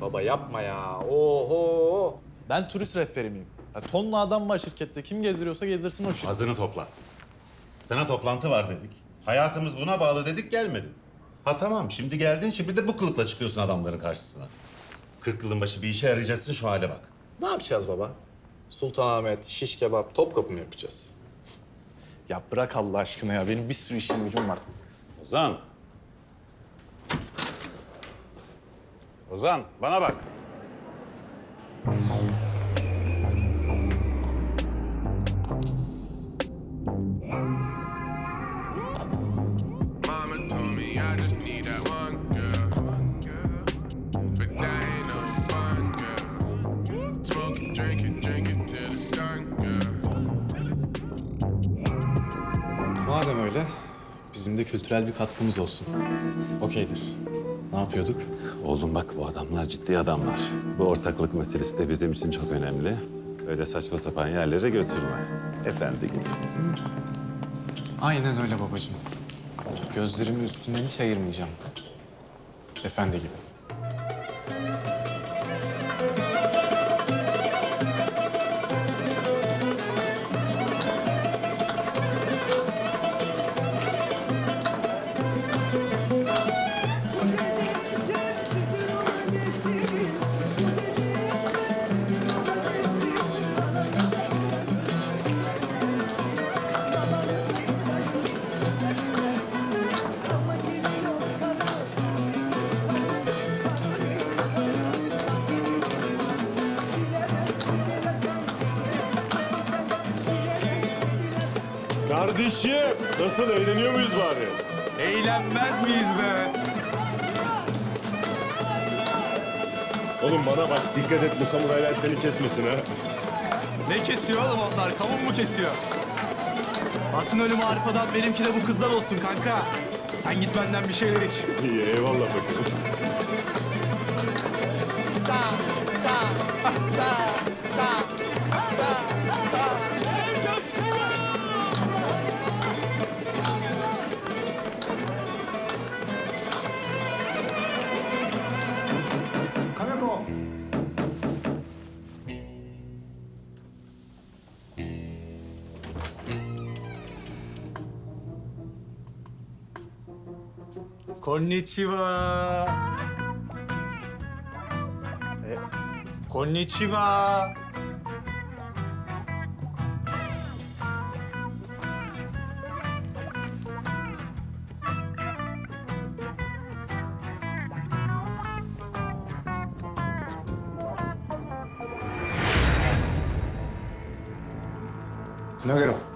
Baba yapma ya. Oho. Ben turist rehberi miyim? Ya tonla adam var şirkette. Kim gezdiriyorsa gezdirsin o şirket. Ağzını topla. Sana toplantı var dedik. Hayatımız buna bağlı dedik gelmedin. Ha tamam şimdi geldin şimdi de bu kılıkla çıkıyorsun adamların karşısına. 40 yılın başı bir işe yarayacaksın şu hale bak. Ne yapacağız baba? Sultanahmet, şiş kebap, Topkapı mı yapacağız? Ya bırak Allah aşkına ya. Benim bir sürü işim gücüm var. Ozan. İt's done, girl. Madem öyle, bizim de kültürel bir katkımız olsun. Okeydir. Ne yapıyorduk? Oğlum bak bu adamlar ciddi adamlar. Bu ortaklık meselesi de bizim için çok önemli. Öyle saçma sapan yerlere götürme. Efendi gibi. Aynen öyle babacığım. Gözlerimi üstünden hiç ayırmayacağım. Efendi gibi. Kardeşim nasıl eğleniyor muyuz bari? Eğlenmez miyiz be? Oğlum bana bak dikkat et bu samuraylar seni kesmesin ha. Ne kesiyor oğlum onlar? Kavun mu kesiyor? Atın ölümü arpadan, benimki de bu kızdan olsun kanka. Sen git benden bir şeyler iç. İyi eyvallah bakalım. こんにちはえこんにちは。No creo.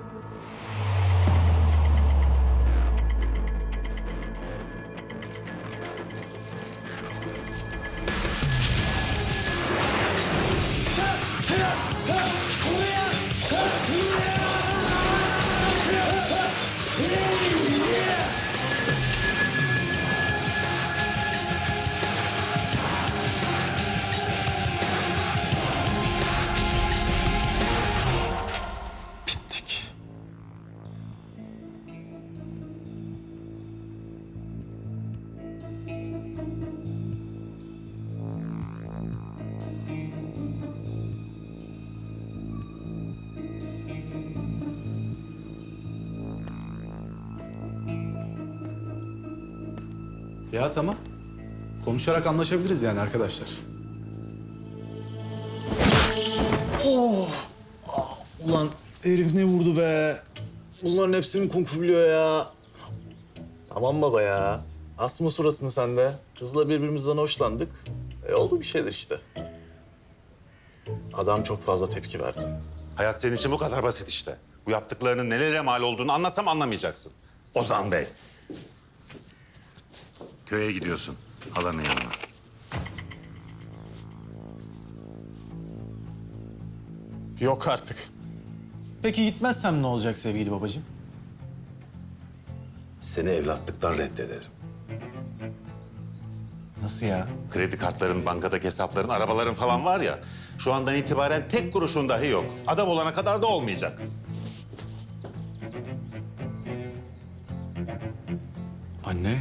Ya tamam. Konuşarak anlaşabiliriz yani arkadaşlar. Oh! Ah, Ulan herif ne vurdu be? Bunların hepsini kung fu biliyor ya. Tamam baba ya. Asma suratını sen de. Kızla birbirimizden hoşlandık. E oldu bir şeyler işte. Adam çok fazla tepki verdi. Hayat senin için bu kadar basit işte. Bu yaptıklarının nelere mal olduğunu anlasam anlamayacaksın. Ozan Bey. Köye gidiyorsun. Halanın yanına. Yok artık. Peki gitmezsem ne olacak sevgili babacığım? Seni evlatlıktan reddederim. Nasıl ya? Kredi kartların, bankadaki hesapların, arabaların falan var ya... ...şu andan itibaren tek kuruşun dahi yok. Adam olana kadar da olmayacak. Anne,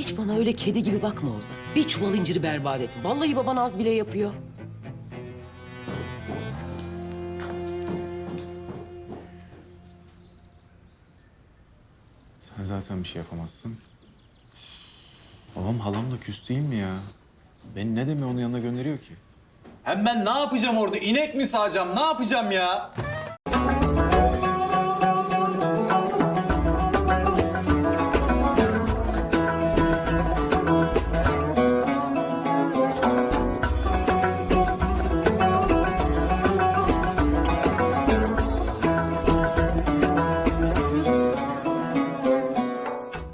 Hiç bana öyle kedi gibi bakma Ozan. Bir çuval inciri berbat ettin. Vallahi baban az bile yapıyor. Sen zaten bir şey yapamazsın. Babam halam da küs değil mi ya? Beni ne deme onun yanına gönderiyor ki? Hem ben ne yapacağım orada? İnek mi sağacağım? Ne yapacağım ya?